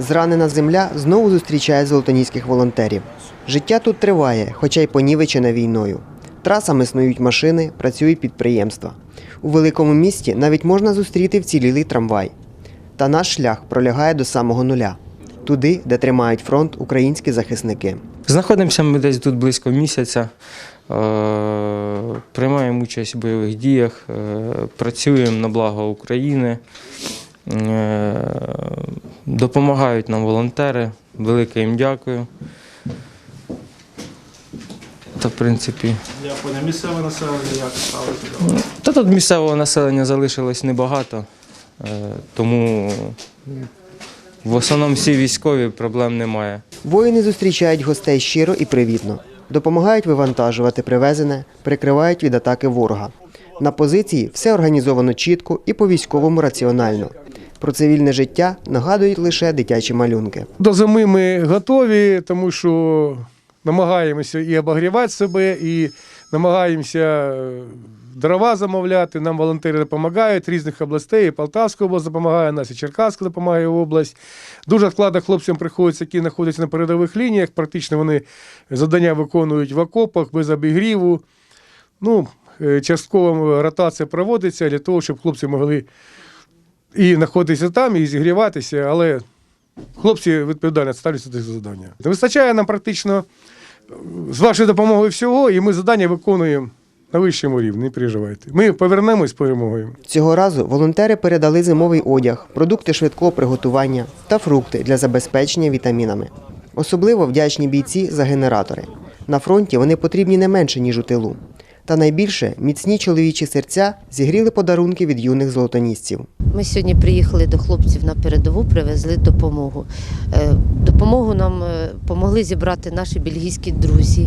Зранена земля знову зустрічає золотоніських волонтерів. Життя тут триває, хоча й понівечена війною. Трасами снують машини, працюють підприємства. У великому місті навіть можна зустріти вцілілий трамвай. Та наш шлях пролягає до самого нуля туди, де тримають фронт українські захисники. Знаходимося ми десь тут близько місяця. Е, Приймаємо участь в бойових діях, е, працюємо на благо України. Допомагають нам волонтери. Велике їм дякую. Та, в принципі, Я поняв, місцеве населення як ставиться? та тут місцевого населення залишилось небагато, е, тому в основному всі військові проблем немає. Воїни зустрічають гостей щиро і привітно, допомагають вивантажувати привезене, прикривають від атаки ворога. На позиції все організовано чітко і по-військовому раціонально. Про цивільне життя нагадують лише дитячі малюнки. До зими ми готові, тому що намагаємося і обігрівати себе, і намагаємося е, дрова замовляти. Нам волонтери допомагають різних областей. І Полтавська область допомагає, нас і Черкаська допомагає область. Дуже складно хлопцям приходиться, які знаходяться на передових лініях. Практично вони завдання виконують в окопах без обігріву. Ну, е, частково ротація проводиться для того, щоб хлопці могли і знаходитися там, і зігріватися, але хлопці відповідально ставляться до цих завдання. Вистачає нам практично з вашою допомогою всього, і ми завдання виконуємо на вищому рівні, не переживайте. Ми повернемось перемогою. Цього разу волонтери передали зимовий одяг, продукти швидкого приготування та фрукти для забезпечення вітамінами. Особливо вдячні бійці за генератори. На фронті вони потрібні не менше, ніж у тилу. Та найбільше міцні чоловічі серця зігріли подарунки від юних золотонісців. Ми сьогодні приїхали до хлопців на передову, привезли допомогу. Е, Допомогу нам допомогли помогли зібрати наші бельгійські друзі,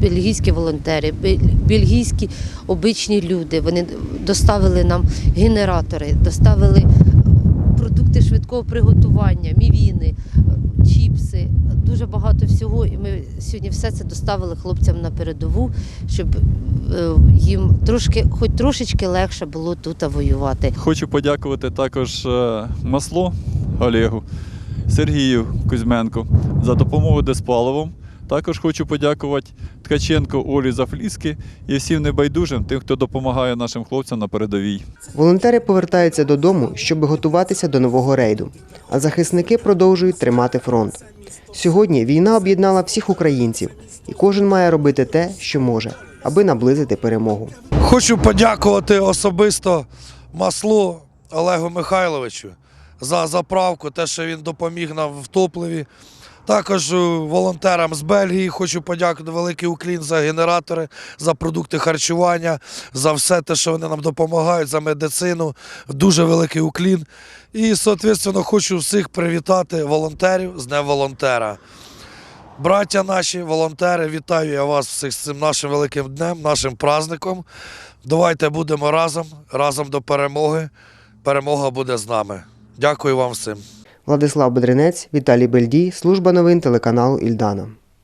бельгійські волонтери, бе- бельгійські обичні люди. Вони доставили нам генератори, доставили продукти швидкого приготування, мівіни, е. Дуже багато всього. І ми сьогодні все це доставили хлопцям на передову, щоб е, їм трошки, хоч трошечки легше було тут воювати. Хочу подякувати також е, Масло Олегу, Сергію Кузьменку за допомогу диспаливом. Також хочу подякувати Ткаченко Олі за фліски і всім небайдужим, тим, хто допомагає нашим хлопцям на передовій. Волонтери повертаються додому, щоб готуватися до нового рейду, а захисники продовжують тримати фронт. Сьогодні війна об'єднала всіх українців, і кожен має робити те, що може, аби наблизити перемогу. Хочу подякувати особисто маслу Олегу Михайловичу за заправку, те, що він допоміг нам в топливі. Також е, волонтерам з Бельгії хочу подякувати великий уклін за генератори, за продукти харчування, за все те, що вони нам допомагають, за медицину. Дуже великий уклін. І, соответственно, хочу всіх привітати волонтерів з Днем волонтера. Браття наші, волонтери, вітаю я вас всіх з цим нашим великим днем, нашим праздником. Давайте будемо разом, разом до перемоги. Перемога буде з нами. Дякую вам всім. Владислав Бедренець, Віталій Бельдій, служба новин телеканалу Ільдана.